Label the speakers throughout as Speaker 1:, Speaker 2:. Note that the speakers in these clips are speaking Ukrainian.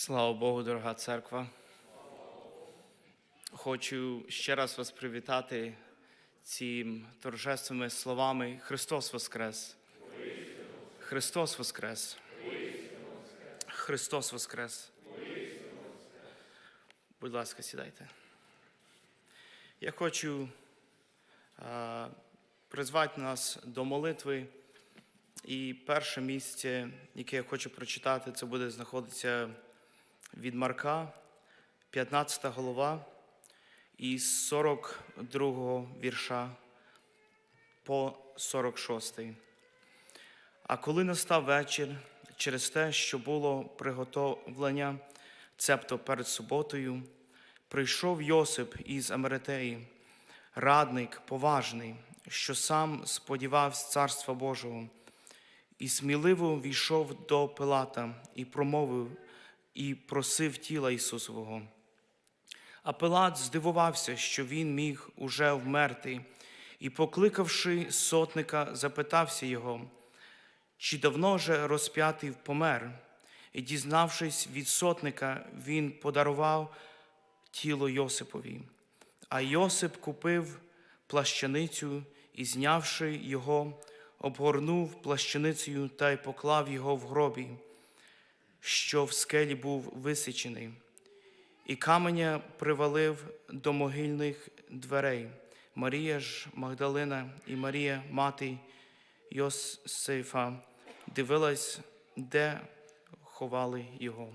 Speaker 1: Слава Богу, дорога церква. Хочу ще раз вас привітати цим торжественними словами Христос Воскрес! Христос Воскрес! Христос Воскрес! Будь ласка, сідайте. Я хочу а, призвати нас до молитви. І перше місце, яке я хочу прочитати, це буде знаходитися від Марка, 15 голова, із 42 вірша по 46. А коли настав вечір, через те, що було приготовлення, цебто перед суботою, прийшов Йосип із Америтеї, радник поважний, що сам сподівався Царства Божого, і сміливо війшов до Пилата і промовив, і просив тіла Ісусового. А Пилат здивувався, що він міг уже вмерти, і, покликавши сотника, запитався його, чи давно же розп'ятий помер? І, дізнавшись від сотника, він подарував тіло Йосипові. А Йосип купив плащаницю і, знявши його, обгорнув плащаницею та й поклав його в гробі, що в скелі був висічений, і каменя привалив до могильних дверей. Марія ж Магдалина і Марія, мати Йосифа, дивилась, де ховали його.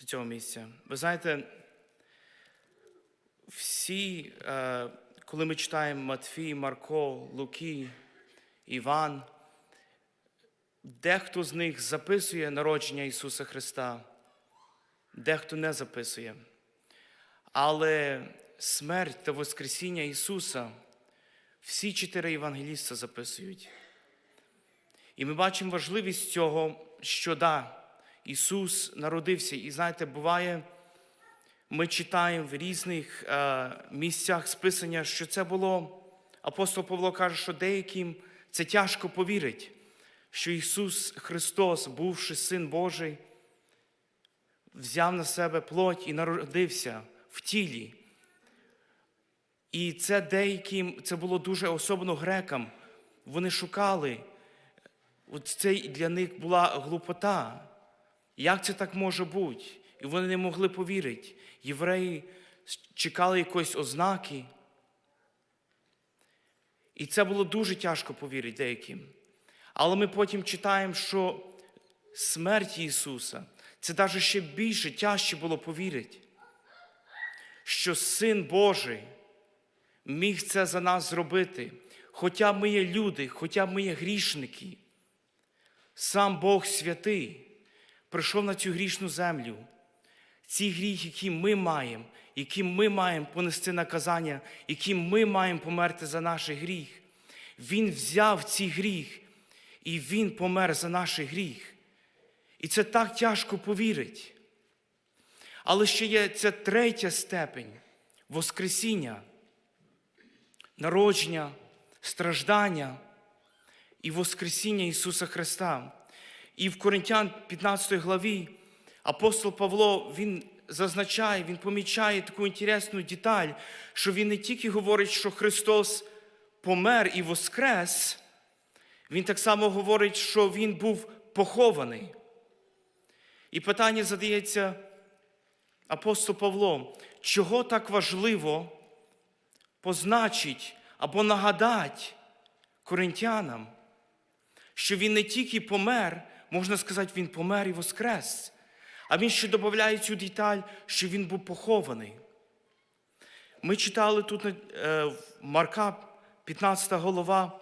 Speaker 1: До цього місця. Ви знаєте, всі, е, коли ми читаємо Матфій, Марко, Луки, Іван, дехто з них записує народження Ісуса Христа, дехто не записує. Але смерть та Воскресіння Ісуса всі чотири євангеліста записують. І ми бачимо важливість цього, що да, Ісус народився. І знаєте, буває, ми читаємо в різних е, місцях списання, що це було, апостол Павло каже, що деяким це тяжко повірити, що Ісус Христос, бувши Син Божий, взяв на себе плоть і народився в тілі. І це деяким, це було дуже особливо грекам. Вони шукали. От це для них була глупота. Як це так може бути? І вони не могли повірити. Євреї чекали якоїсь ознаки. І це було дуже тяжко повірити деяким. Але ми потім читаємо, що смерть Ісуса це навіть ще більше тяжче було повірити, що Син Божий міг це за нас зробити. Хоча ми є люди, хоча ми є грішники. Сам Бог святий прийшов на цю грішну землю. Ці гріх, які ми маємо, яким ми маємо понести наказання, яким ми маємо померти за наш гріх. Він взяв цей гріх і Він помер за наш гріх. І це так тяжко повірити. Але ще є ця третя степень Воскресіння, народження, страждання і Воскресіння Ісуса Христа. І в Коринтян 15 главі апостол Павло він зазначає, він помічає таку інтересну деталь, що він не тільки говорить, що Христос помер і воскрес, він так само говорить, що Він був похований. І питання задається апостол Павло, чого так важливо позначить або нагадати коринтянам, що він не тільки помер, можна сказати, він помер і воскрес, а він ще додає цю деталь, що він був похований. Ми читали тут е, Марка, 15 голова,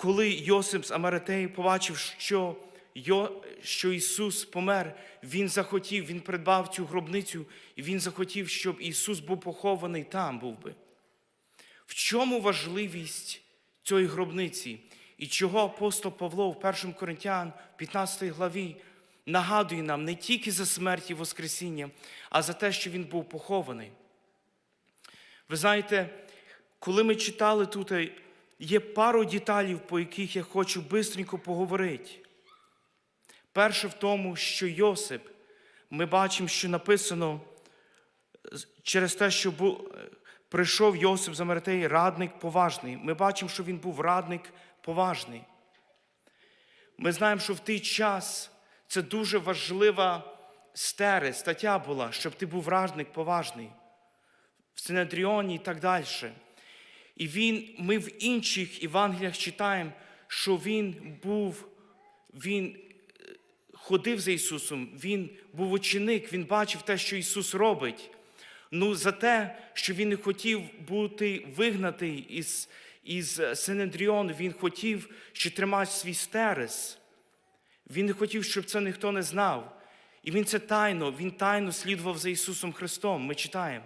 Speaker 1: коли Йосип з Амаретеї побачив, що, що Ісус помер, Він захотів, Він придбав цю гробницю, і Він захотів, щоб Ісус був похований там був би. В чому важливість цієї гробниці? І чого апостол Павло в 1 Коринтян, 15 главі, нагадує нам не тільки за смерть і Воскресіння, а за те, що він був похований. Ви знаєте, коли ми читали тут, є пару деталей, по яких я хочу бистренько поговорити. Перше в тому, що Йосип, ми бачимо, що написано через те, що бу- е, прийшов Йосип з Амаретеї, радник поважний. Ми бачимо, що він був радник поважний. Ми знаємо, що в той час це дуже важлива стери, стаття була, щоб ти був радник поважний в Синедріоні і так далі. І він, ми в інших Євангеліях читаємо, що він був, він е, ходив за Ісусом, він був ученик, він бачив те, що Ісус робить. Ну, за те, що він не хотів бути вигнатий із, із Синедріону, він хотів ще тримати свій стерес. Він не хотів, щоб це ніхто не знав. І він це тайно, він тайно слідував за Ісусом Христом. Ми читаємо.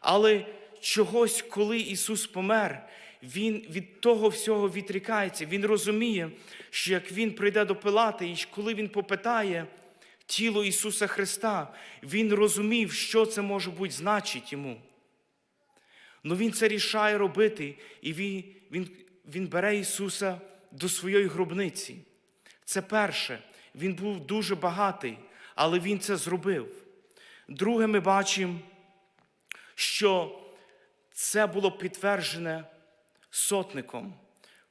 Speaker 1: Але чогось, коли Ісус помер, Він від того всього відрікається. Він розуміє, що як Він прийде до Пилата, і коли Він попитає тіло Ісуса Христа, Він розумів, що це може бути значить йому. Ну Він це рішає робити, і він, він, він бере Ісуса до своєї гробниці. Це перше. Він був дуже багатий, але Він це зробив. Друге, ми бачимо, що це було підтверджене сотником.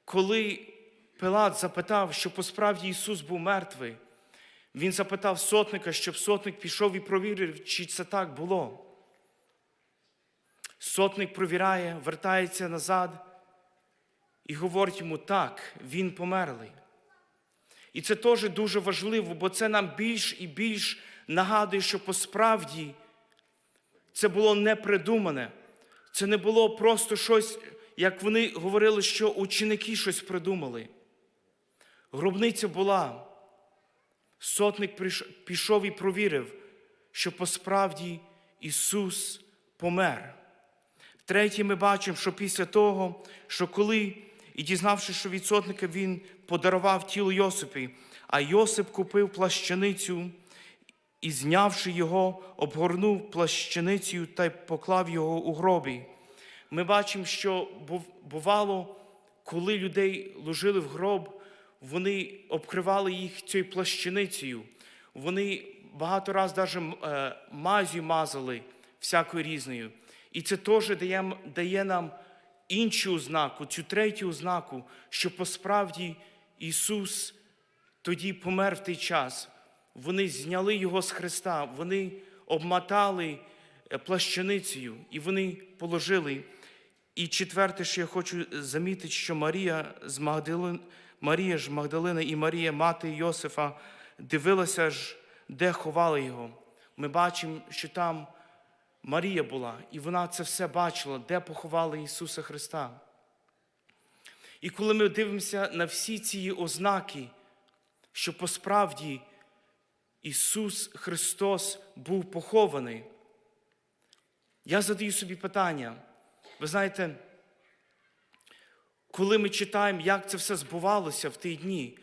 Speaker 1: Коли Пилат запитав, що посправді Ісус був мертвий, він запитав сотника, щоб сотник пішов і провірив, чи це так було. Сотник провіряє, вертається назад і говорить йому, так, він померлий. І це теж дуже важливо, бо це нам більш і більш нагадує, що посправді це було не придумане. Це не було просто щось, як вони говорили, що ученики щось придумали. Гробниця була. Сотник пішов і провірив, що посправді Ісус помер. Третє, ми бачимо, що після того, що коли, і дізнавшись, що від сотника він подарував тіло Йосипі, а Йосип купив плащаницю і, знявши його, обгорнув плащаницею та й поклав його у гробі. Ми бачимо, що бувало, коли людей ложили в гроб, вони обкривали їх цією плащаницею. Вони багато разів навіть е, мазю мазали всякою різною. І це теж дає, дає нам іншу ознаку, цю третю ознаку, що посправді Ісус тоді помер в той час. Вони зняли Його з Христа, вони обмотали е, плащаницею і вони положили. І четверте, що я хочу замітити, що Марія з Магдалин, Марія ж Магдалина і Марія, мати Йосифа, дивилася ж, де ховали його. Ми бачимо, що там Марія була, і вона це все бачила, де поховали Ісуса Христа. І коли ми дивимося на всі ці ознаки, що посправді Ісус Христос був похований, я задаю собі питання. Ви знаєте, коли ми читаємо, як це все збувалося в ті дні,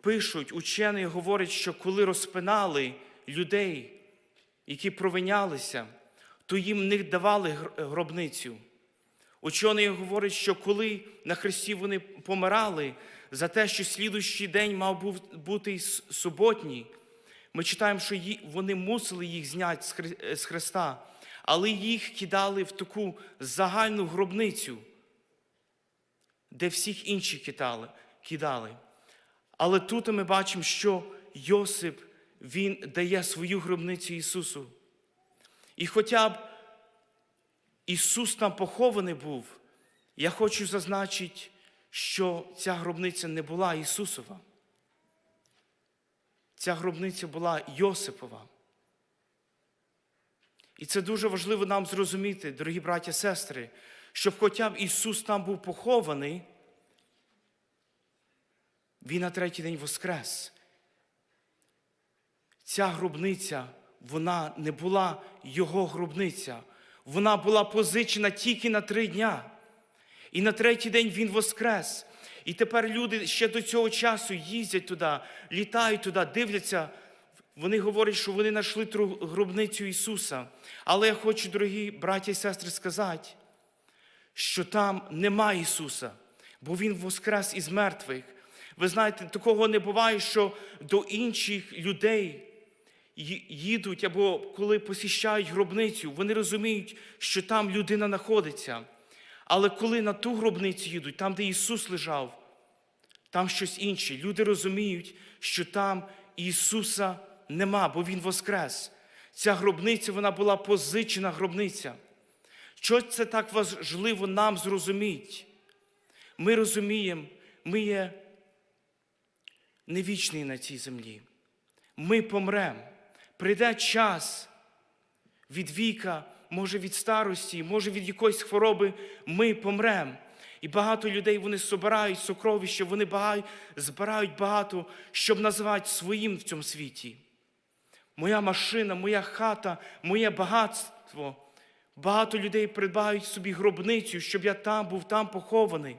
Speaker 1: пишуть, учені говорять, що коли розпинали людей, які провинялися, то їм не давали гробницю. Учені говорять, що коли на Христі вони помирали за те, що слідущий день мав бути суботній, ми читаємо, що вони мусили їх зняти з Христа, але їх кидали в таку загальну гробницю, де всіх інших кидали. кидали. Але тут ми бачимо, що Йосип він дає свою гробницю Ісусу. І хоча б Ісус там похований був, я хочу зазначити, що ця гробниця не була Ісусова. Ця гробниця була Йосипова. І це дуже важливо нам зрозуміти, дорогі браті і сестри, щоб хоча б Ісус там був похований, Він на третій день воскрес. Ця гробниця, вона не була Його гробниця. Вона була позичена тільки на три дня. І на третій день Він воскрес. І тепер люди ще до цього часу їздять туди, літають туди, дивляться. Вони говорять, що вони знайшли гробницю Ісуса. Але я хочу, дорогі браті і сестри, сказати, що там нема Ісуса, бо Він воскрес із мертвих. Ви знаєте, такого не буває, що до інших людей їдуть або коли посіщають гробницю, вони розуміють, що там людина знаходиться. Але коли на ту гробницю їдуть, там, де Ісус лежав, там щось інше. Люди розуміють, що там Ісуса нема, бо Він воскрес. Ця гробниця вона була позичена гробниця. Що це так важливо нам зрозуміти? Ми розуміємо, ми є не на цій землі. Ми помремо. Прийде час від віка, може від старості, може від якоїсь хвороби, ми помремо. І багато людей вони збирають сокровища, вони багай- збирають багато, щоб називати своїм в цьому світі. Моя машина, моя хата, моє багатство. Багато людей придбають собі гробницю, щоб я там був, там похований.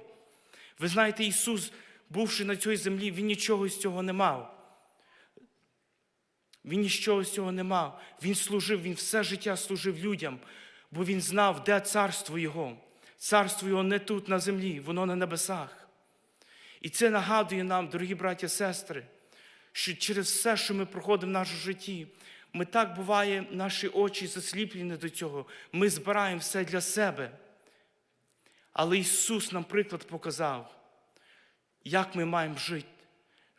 Speaker 1: Ви знаєте, Ісус, бувши на цій землі, Він нічого з цього не мав. Він нічого з цього не мав. Він служив, він все життя служив людям, бо він знав, де царство Його. Царство Його не тут на землі, воно на небесах. І це нагадує нам, дорогі браті і сестри, що через все, що ми проходимо в нашому житті, ми так буває, наші очі засліплені до цього. Ми збираємо все для себе. Але Ісус нам приклад показав, як ми маємо жити,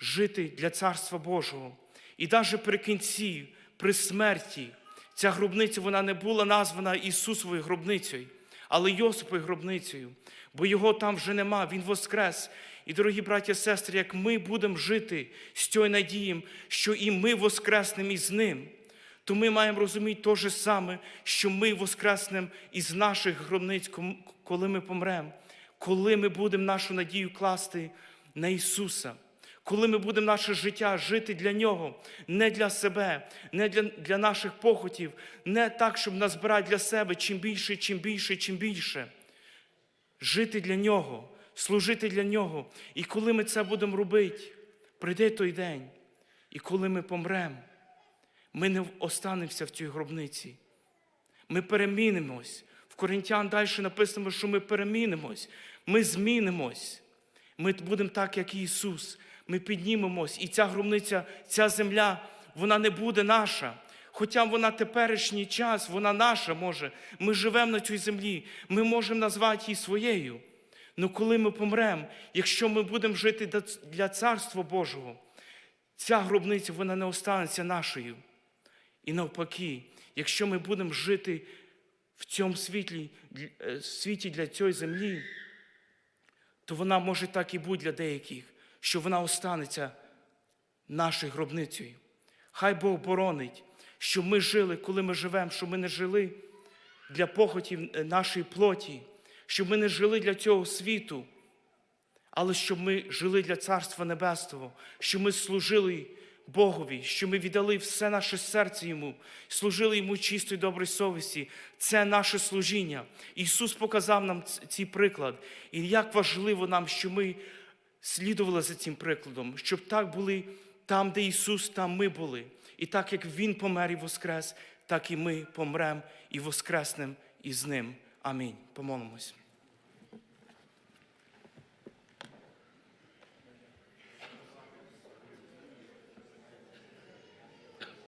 Speaker 1: жити для Царства Божого. І навіть при кінці, при смерті, ця гробниця вона не була названа Ісусовою гробницею, але Йосиповою гробницею, бо його там вже нема, Він воскрес. І, дорогі браті і сестри, як ми будемо жити з цією надією, що і ми воскреснемо із ним, то ми маємо розуміти те же саме, що ми воскреснемо із наших гробниць, коли ми помремо, коли ми будемо нашу надію класти на Ісуса, коли ми будемо наше життя жити для Нього, не для себе, не для, для наших похотів, не так, щоб назбирати для себе чим більше, чим більше, чим більше. Жити для Нього, служити для Нього. І коли ми це будемо робити, прийде той день, і коли ми помремо, ми не останемося в цій гробниці. Ми перемінимось. В Коринтян далі написано, що ми перемінимось, ми змінимось. Ми будемо так, як Ісус. Ми піднімемось, і ця гробниця, ця земля, вона не буде наша. Хоча вона теперішній час, вона наша може. Ми живемо на цій землі, ми можемо назвати її своєю. Але коли ми помремо, якщо ми будемо жити для- Царства Божого, ця гробниця вона не останеться нашою. І навпаки, якщо ми будемо жити в цьому світлі, е, світі для цієї землі, то вона може так і бути для деяких, що вона останеться нашою гробницею. Хай Бог боронить, щоб ми жили, коли ми живемо, щоб ми не жили для похотів е, нашої плоті, щоб ми не жили для цього світу, але щоб ми жили для Царства Небесного, щоб ми служили Богові, щоб ми віддали все наше серце Йому, служили Йому чистої доброї совісті. Це наше служіння. Ісус показав нам цей приклад. І як важливо нам, що ми слідували за цим прикладом, щоб так були там, де Ісус, там ми були. І так як Він помер і воскрес, так і ми помрем і воскреснем із Ним. Амінь. Помолимось.